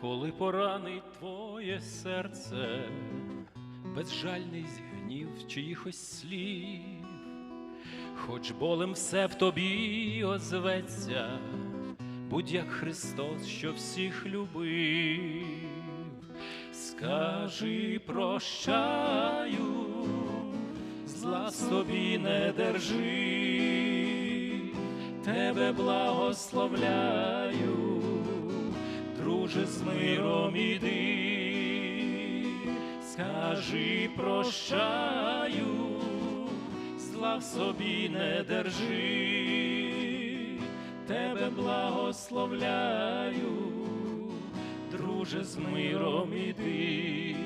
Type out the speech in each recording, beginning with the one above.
коли поранить твоє серце, безжальний гнів чиїхось слів, хоч болем все в тобі озветься, будь як Христос, що всіх любив, скажи прощаю, зла собі не держи, тебе благословляю, друже з миром іди, скажи прощаю, зла в собі не держи, тебе благословляю, друже з миром іди.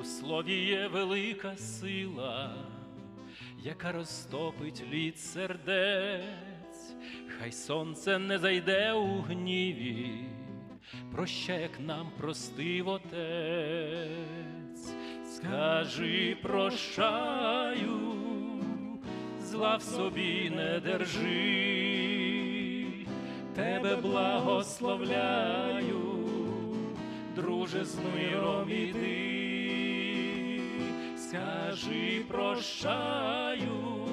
У слові є велика сила, яка розтопить лід сердець, хай сонце не зайде у гніві, прощай, як нам простив отець, скажи прощаю, зла в собі не держи, тебе благословляю, друже з миром іди, скажи прощаю,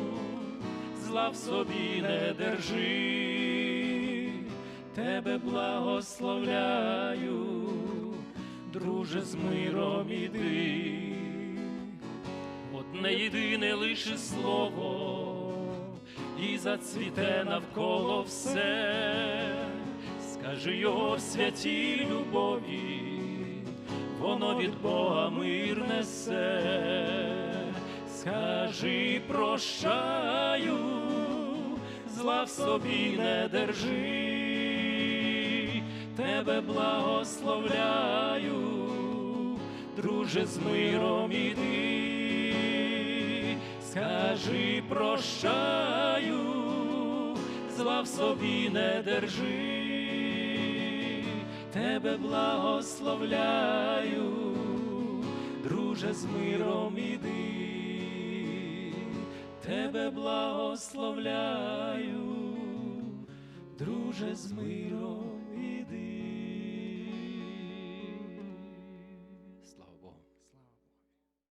зла в собі не держи, тебе благословляю, друже з миром іди. Одне єдине лише слово, і зацвіте навколо все, скажи його в святій любові, воно від Бога мир несе, скажи прощаю, зла в собі не держи, тебе благословляю, друже з миром іди, скажи прощаю, зла в собі не держи, тебе благословляю, друже з миром іди, тебе благословляю, друже з миром.